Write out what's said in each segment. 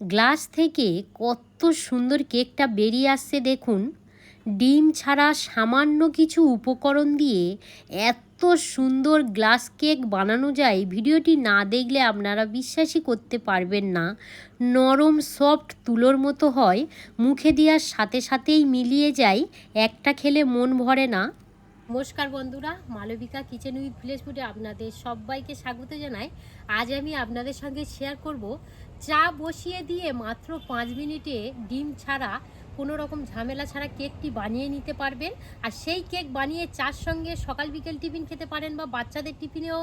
Glass থেকে কত সুন্দর কেকটা বেরিয়ে আসছে দেখুন। ডিম ছাড়া সামান্য কিছু উপকরণ দিয়ে এত সুন্দর গ্লাস কেক বানানো যায়, ভিডিওটি না দেখলে আপনারা বিশ্বাসই করতে পারবেন না। নরম, সফট তুলোর মতো হয়, মুখে দেওয়ার সাথে সাথেই মিলিয়ে যায়, একটা খেলে মন ভরে না। নমস্কার বন্ধুরা, মালবিকা কিচেন উইথ ভিলেজ ফুডে আপনাদের সবাইকে স্বাগত জানাই। আজ আমি আপনাদের সঙ্গে শেয়ার করব, চা বসিয়ে দিয়ে মাত্র পাঁচ মিনিটে ডিম ছাড়া কোনো রকম ঝামেলা ছাড়া কেকটি বানিয়ে নিতে পারবেন। আর সেই কেক বানিয়ে চার সঙ্গে সকাল বিকেল টিফিন খেতে পারেন বা বাচ্চাদের টিফিনেও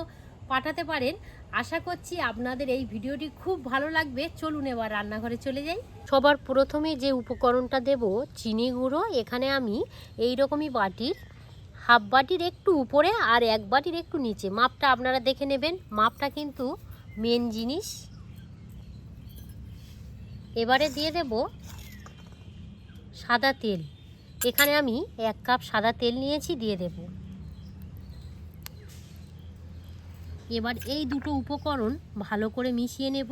পাঠাতে পারেন। আশা করছি আপনাদের এই ভিডিওটি খুব ভালো লাগবে। চলুন এবার রান্নাঘরে চলে যাই। সবার প্রথমে যে উপকরণটা দেব, চিনি গুঁড়ো। এখানে আমি এই রকমই বাটির হাফ বাটির একটু উপরে আর এক বাটির একটু নিচে। মাপটা আপনারা দেখে নেবেন। মাপটা কিন্তু মেন জিনিস। এবারে দিয়ে দেব সাদা তেল। এখানে আমি এক কাপ সাদা তেল নিয়েছি, দিয়ে দেব। এবার এই দুটো উপকরণ ভালো করে মিশিয়ে নেব।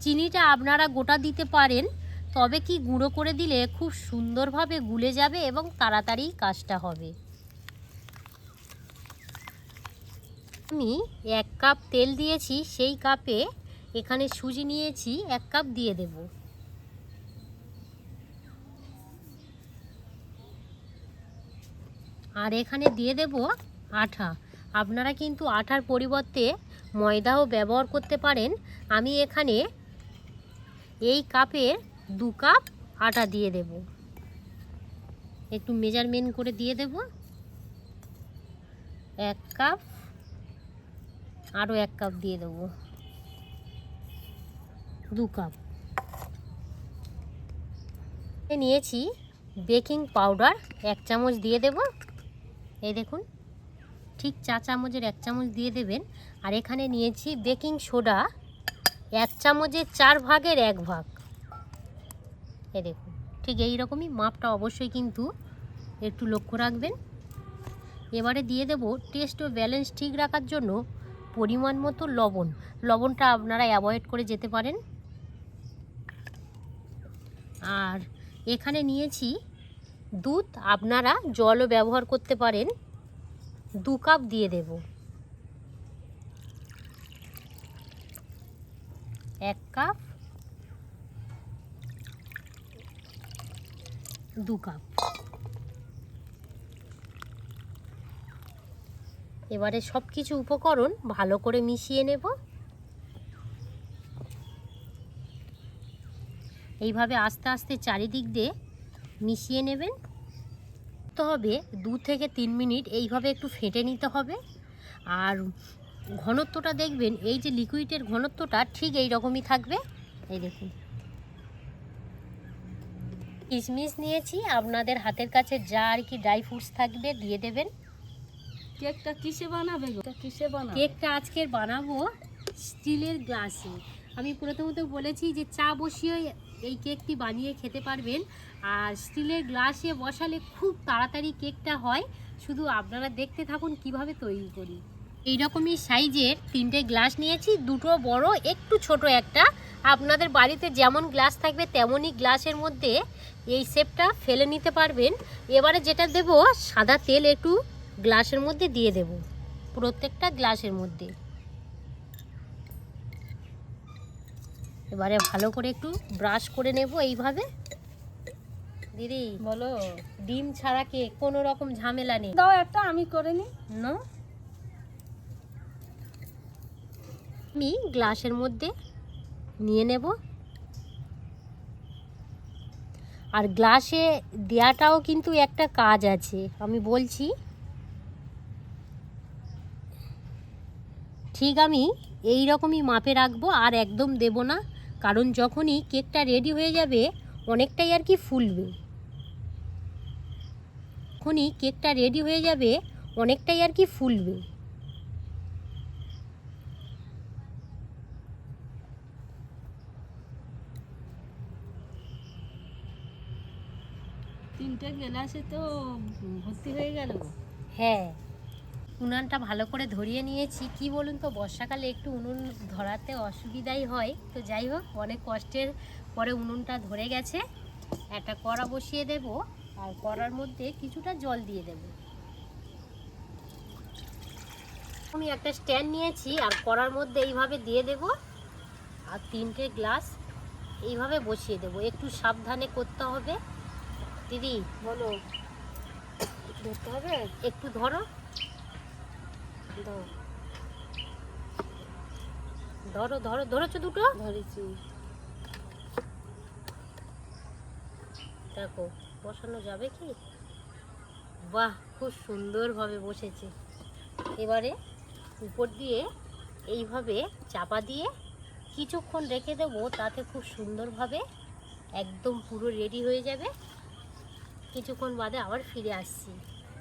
চিনিটা আপনারা গোটা দিতে পারেন, তবে কি গুঁড়ো করে দিলে খুব সুন্দরভাবে গুলে যাবে এবং তাড়াতাড়ি কাজটা হবে। আমি এক কাপ তেল দিয়েছি, সেই কাপে এখানে সুজি নিয়েছি, এক কাপ দিয়ে দেব। আর এখানে দিয়ে দেব আঠা। আপনারা কিন্তু আঠার পরিবর্তে ময়দাও ব্যবহার করতে পারেন। আমি এখানে এই কাপের দু কাপ আটা দিয়ে দেব। একটু মেজারমেন্ট করে দিয়ে দেব। এক কাপ আরও এক কাপ দিয়ে দেবো। দু কাপ। নিয়েছি বেকিং পাউডার, এক চামচ দিয়ে দেব। এই দেখুন, ঠিক চা চামচের এক চামচ দিয়ে দেবেন। আর এখানে নিয়েছি বেকিং সোডা, এক চামচের চার ভাগের এক ভাগ। এ দেখুন, ঠিক এই রকমই মাপটা অবশ্যই কিন্তু একটু লক্ষ্য রাখবেন। এবারে দিয়ে দেব টেস্ট ও ব্যালেন্স ঠিক রাখার জন্য পরিমাণ মতো লবণ। লবণটা আপনারা অ্যাভয়েড করে যেতে পারেন। আর এখানে নিয়েছি দুধ। আপনারা জলও ব্যবহার করতে পারেন। দু কাপ দিয়ে দেব। এক কাপ। দু কাপ। এবারে সব কিছু উপকরণ ভালো করে মিশিয়ে নেব। এইভাবে আস্তে আস্তে চারিদিক দিয়ে মিশিয়ে নেবেন। তো হবে দু থেকে তিন মিনিট এইভাবে একটু ফেটে নিতে হবে। আর ঘনত্বটা দেখবেন, এই যে লিকুইডের ঘনত্বটা ঠিক এই রকমই থাকবে। এই দেখুন। কিশমিশ নিয়েছি, আপনাদের হাতের কাছে যা আর কি ড্রাই ফ্রুটস থাকবে দিয়ে দেবেন। কেকটা কিসে বানাবে গো? কিসে বানাবে? কেকটা আজকের বানাবো স্টিলের গ্লাসে। আমি প্রথমত বলেছি যে চা বসিয়ে এই কেকটি বানিয়ে খেতে পারবেন। আর স্টিলের গ্লাসে বসালে খুব তাড়াতাড়ি কেকটা হয়। শুধু আপনারা দেখতে থাকুন কীভাবে তৈরি করি। এই রকমই সাইজের তিনটে গ্লাস নিয়েছি দুটো বড় একটু ছোট একটা। আপনাদের বাড়িতে যেমন গ্লাস থাকবে তেমনই গ্লাসের মধ্যে এই শেপটা ফেলে নিতে পারবেন। এবারে যেটা দেব সাদা তেল একটু গ্লাসের মধ্যে দিয়ে দেব প্রত্যেকটা গ্লাসের মধ্যে। এবারে ভালো করে একটু ব্রাশ করে নেব এইভাবে। দিদি বলো। ডিম ছাড়া কে কোনো রকম ঝামেলা নেই? দাও একটা আমি করে নি। না। আমি গ্লাসের মধ্যে নিয়ে নেব। আর গ্লাসে দেওয়াটাও কিন্তু একটা কাজ আছে। আমি বলছি ঠিক আমি এই রকমই মাপে রাখব আর একদম দেব না। কারণ যখনই কেকটা রেডি হয়ে যাবে অনেকটাই আর কি ফুলবে। যখনই কেকটা রেডি হয়ে যাবে অনেকটাই আর কি ফুলবে। তিনটে গ্লাসে তো ভর্তি হয়ে গেল হ্যাঁ। উনানটা ভালো করে ধরিয়ে নিয়েছি। কি বলুন তো, বর্ষাকালে একটু উনুন ধরাতে অসুবিধাই হয়। তো যাই হোক, অনেক কষ্টের পরে উনুনটা ধরে গেছে। একটা কড়া বসিয়ে দেব আর কড়ার মধ্যে কিছুটা জল দিয়ে দেব। আমি একটা স্ট্যান্ড নিয়েছি আর কড়ার মধ্যে এইভাবে দিয়ে দেব আর তিনটে গ্লাস এইভাবে বসিয়ে দেব। একটু সাবধানে করতে হবে। দিদি, বলো, ধরতে হবে? একটু ধরো। ধরো। ধরো ধরেছো দুটো? ধরেছি। দেখো বসানো যাবে কি? বাহ খুব সুন্দরভাবে বসেছে। এবারে উপর দিয়ে এইভাবে চাপা দিয়ে কিছুক্ষণ রেখে দেবো তাতে খুব সুন্দরভাবে একদম পুরো রেডি হয়ে যাবে। কিছুক্ষণ বাদে আবার ফিরে আসছি।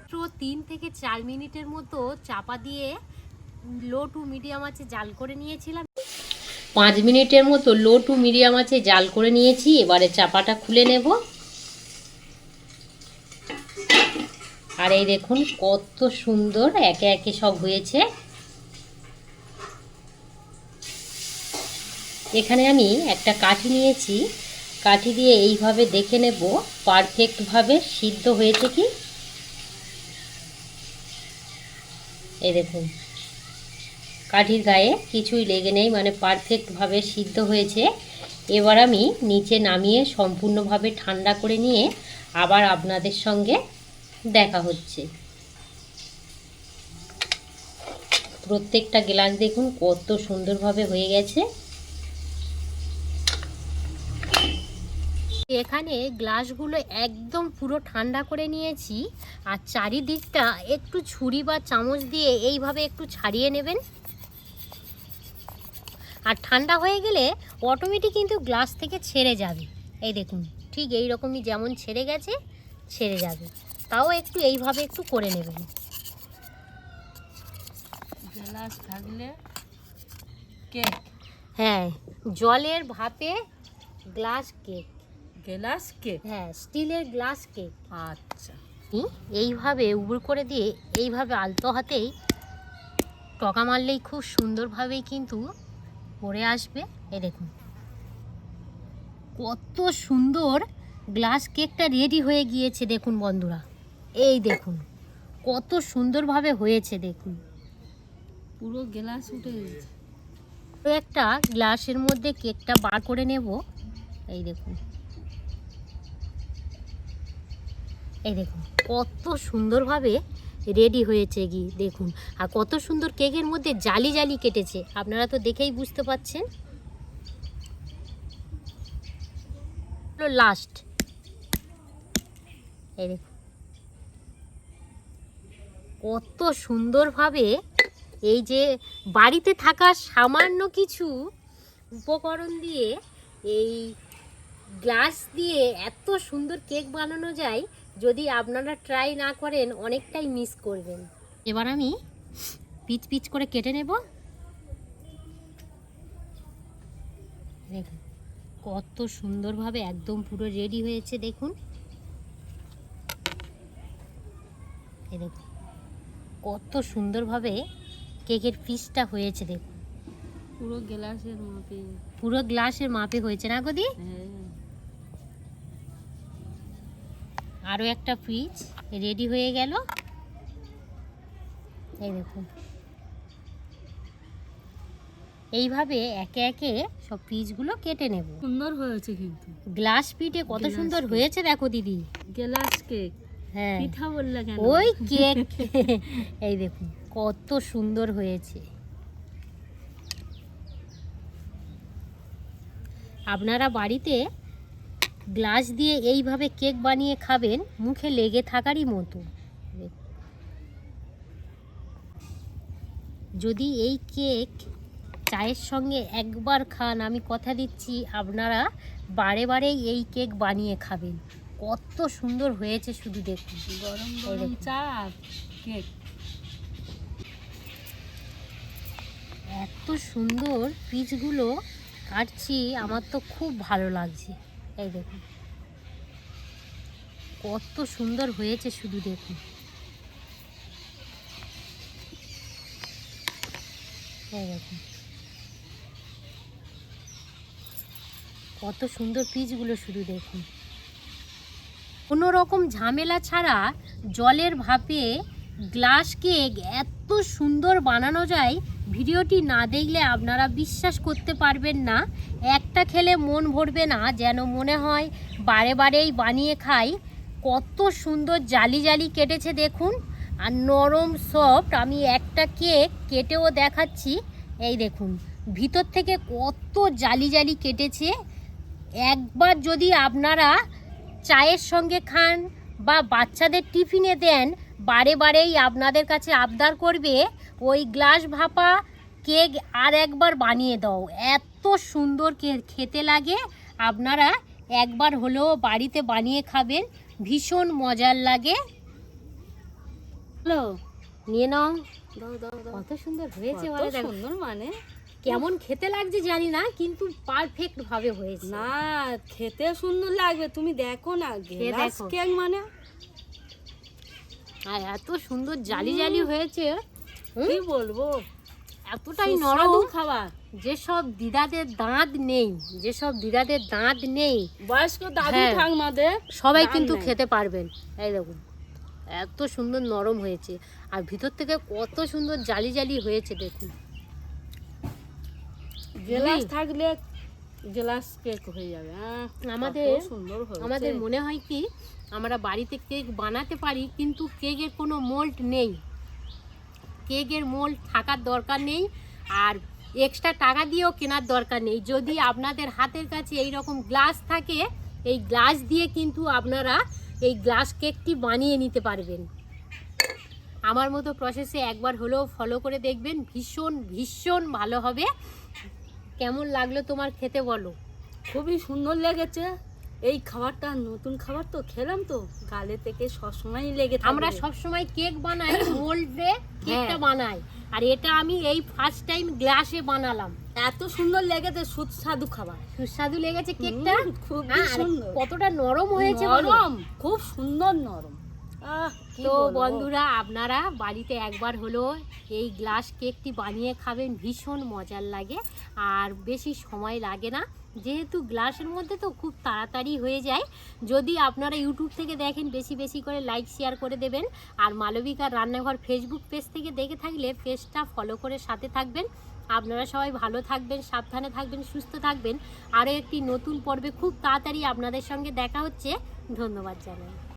মাত্র তিন থেকে চার মিনিটের মতো চাপা দিয়ে লো টু মিডিয়াম আছে জাল করে নিয়েছিলাম। পাঁচ মিনিটের মতো লো টু মিডিয়াম আছে জাল করে নিয়েছি, এবারে চাপাটা খুলে নেব। আর এই দেখুন কত সুন্দর একে একে সব হয়েছে। এখানে আমি একটা কাঠি নিয়েছি। কাঠি দিয়ে এইভাবে দেখে নেব পারফেক্টভাবে সিদ্ধ হয়েছে কি? এই দেখুন। কাঠির গায়ে কিছুই লেগে নেই মানে পারফেক্টভাবে সিদ্ধ হয়েছে। এবার আমি নিচে নামিয়ে সম্পূর্ণভাবে ঠান্ডা করে নিয়ে আবার আপনাদের সঙ্গে দেখা হচ্ছে। প্রত্যেকটা গ্লাস দেখুন কত সুন্দরভাবে হয়ে গেছে। এখানে গ্লাসগুলো একদম পুরো ঠান্ডা করে নিয়েছি আর চারিদিকটা একটু ছুরি বা চামচ দিয়ে এইভাবে একটু ছাড়িয়ে নেবেন। আর ঠান্ডা হয়ে গেলে অটোমেটিক কিন্তু গ্লাস থেকে ছেড়ে যাবে। এই দেখুন ঠিক এই রকমই যেমন ছেড়ে গেছে ছেড়ে যাবে। তাও একটু এইভাবে একটু করে নেবেন। গ্লাস থাকলে কেক। হ্যাঁ জলের ভাপে গ্লাস কেক। গ্লাস কেক হ্যাঁ স্টিলের গ্লাস কেক আচ্ছা। এইভাবে উবুর করে দিয়ে এইভাবে আলতো হাতেই টকা মারলেই খুব সুন্দরভাবেই কিন্তু পড়ে আসবে। এই দেখুন। কত সুন্দর গ্লাস কেকটা রেডি হয়ে গিয়েছে দেখুন বন্ধুরা। এই দেখুন কত সুন্দরভাবে হয়েছে দেখুন। পুরো গ্লাস উঠে গেছে। একটা গ্লাসের মধ্যে কেকটা বার করে নেব। এই দেখুন। এই দেখুন, কত সুন্দরভাবে রেডি হয়েছে কি, দেখুন। আর কত সুন্দর কেকের মধ্যে জালি জালি কেটেছে। আপনারা তো দেখেই বুঝতে পাচ্ছেন। লাস্ট এই দেখুন। কত সুন্দরভাবে এই যে বাড়িতে থাকা সামান্য কিছু উপকরণ দিয়ে এই গ্লাস দিয়ে এত সুন্দর কেক বানানো যায় যদি আপনারা ট্রাই না করেন অনেকটাই মিস করবেন। এবার আমি পিচ পিচ করে কেটে নেব। দেখুন কত সুন্দরভাবে একদম পুরো রেডি হয়েছে দেখুন। দেখুন কত সুন্দরভাবে কেকের পিসটা হয়েছে দেখুন। পুরো গ্লাসের মাপে। পুরো গ্লাসের মাপে হয়েছে না গদি হ্যাঁ। আরও একটা ফ্রিজ রেডি হয়ে গেল। এই দেখুন। এইভাবে একে একে সব পিচগুলো কেটে নেব। সুন্দর হয়েছে কিন্তু। গ্লাস পিঠে কত সুন্দর হয়েছে দেখো দিদি। গ্লাস কেক হ্যাঁ। পিঠা বললে কেন? ওই কেক এই দেখুন কত সুন্দর হয়েছে। আপনারা বাড়িতে গ্লাস দিয়ে এইভাবে কেক বানিয়ে খাবেন মুখে লেগে থাকারই মতো। যদি এই কেক চায়ের সঙ্গে একবার খান আমি কথা দিচ্ছি আপনারা বারে বারে এই কেক বানিয়ে খাবেন। কত সুন্দর হয়েছে শুধু দেখুন। গরম গরম চা কেক। এত সুন্দর পিচগুলো কাটছি আমার তো খুব ভালো লাগছে। এই দেখুন। কত সুন্দর হয়েছে শুধু দেখুন। এই দেখুন। কত সুন্দর পিচগুলো শুধু দেখুন। কোনো রকম ঝামেলা ছাড়া জলের ভাপে গ্লাস কেক এত সুন্দর বানানো যায়, ভিডিওটি না দেখলে আপনারা বিশ্বাস করতে পারবেন না। একটা খেলে মন ভরবে না, যেন মনে হয় বারে বারেই বানিয়ে খাই। কত সুন্দর জালি জালি কেটেছে দেখুন, আর নরম সফট আমি একটা কেক কেটেও দেখাচ্ছি, এই দেখুন। ভিতর থেকে কত জালি জালি কেটেছে। একবার যদি আপনারা চায়ের সঙ্গে খান বা বাচ্চাদের টিফিনে দেন বারে বারেই আপনাদের কাছে আবদার করবে ওই গ্লাস ভাপা কেক আর একবার বানিয়ে দাও। এত সুন্দর খেতে লাগে। আপনারা একবার হলেও বাড়িতে বানিয়ে খাবেন ভীষণ মজার লাগে। হ্যালো নিয়ে নাও। কত সুন্দর হয়েছে বলে দেখো। সুন্দর মানে। কেমন খেতে লাগছে জানি না কিন্তু পারফেক্ট ভাবে হয়েছে। না খেতে সুন্দর লাগবে। তুমি দেখো না কেক মানে আর এত সুন্দর জালি জালি হয়েছে? কি বলব এতটাই নরম খাবার যেসব দিদাদের দাঁত নেই যেসব দিদাদের দাঁত নেই বয়স্ক দাদু হ্যাঁ। ঠাকমাদের সবাই কিন্তু খেতে পারবেন এই দেখুন এত সুন্দর নরম হয়েছে আর ভিতর থেকে কত সুন্দর জালি জালি হয়েছে দেখুন গ্লাস? থাকলে গ্লাস কেক হয়ে যাবে। আমাদের- সুন্দর আমাদের মনে হয় কি আমরা বাড়িতে কেক বানাতে পারি কিন্তু কেকের কোনো মোল্ড নেই। কেকের মোল্ড থাকার দরকার নেই আর এক্সট্রা টাকা দিয়েও কেনার দরকার নেই। যদি আপনাদের হাতের কাছে এই রকম গ্লাস থাকে এই গ্লাস দিয়ে কিন্তু আপনারা এই গ্লাস কেকটি বানিয়ে নিতে পারবেন। আমার মতো প্রসেসে একবার হলেও ফলো করে দেখবেন। ভীষণ ভীষণ ভালো হবে। কেমন লাগল তোমার খেতে বলো? খুবই সুন্দর লেগেছে। এই খাবারটা নতুন খাবার তো খেলাম তো। গালে থেকে সবসময়ই লেগে আমরা সব সময় কেক বানাই মোল্ডে কেকটা হ্যাঁ। বানাই। আর এটা আমি এই ফার্স্ট টাইম গ্লাসে বানালাম। এত সুন্দর লেগেছে সুস্বাদু খাবার। সুস্বাদু লেগেছে কেকটা? খুব হ্যাঁ, সুন্দর। কতটা নরম হয়েছে নরম খুব সুন্দর নরম। তো বন্ধুরা আপনারা বাড়িতে একবার হলো এই গ্লাস কেকটি বানিয়ে খাবেন ভীষণ মজার লাগে। আর বেশি সময় লাগে না যেহেতু গ্লাসের মধ্যে তো খুব তাড়াতাড়ি হয়ে যায়। যদি আপনারা ইউটিউব থেকে দেখেন বেশি বেশি করে লাইক শেয়ার করে দেবেন। আর মালবিকার রান্নাঘর ফেসবুক পেজ থেকে দেখে থাকলে পেজটা ফলো করে সাথে থাকবেন। আপনারা সবাই ভালো থাকবেন সাবধানে থাকবেন সুস্থ থাকবেন। আরও একটি নতুন পর্বে খুব তাড়াতাড়ি আপনাদের সঙ্গে দেখা হচ্ছে। ধন্যবাদ জানাই।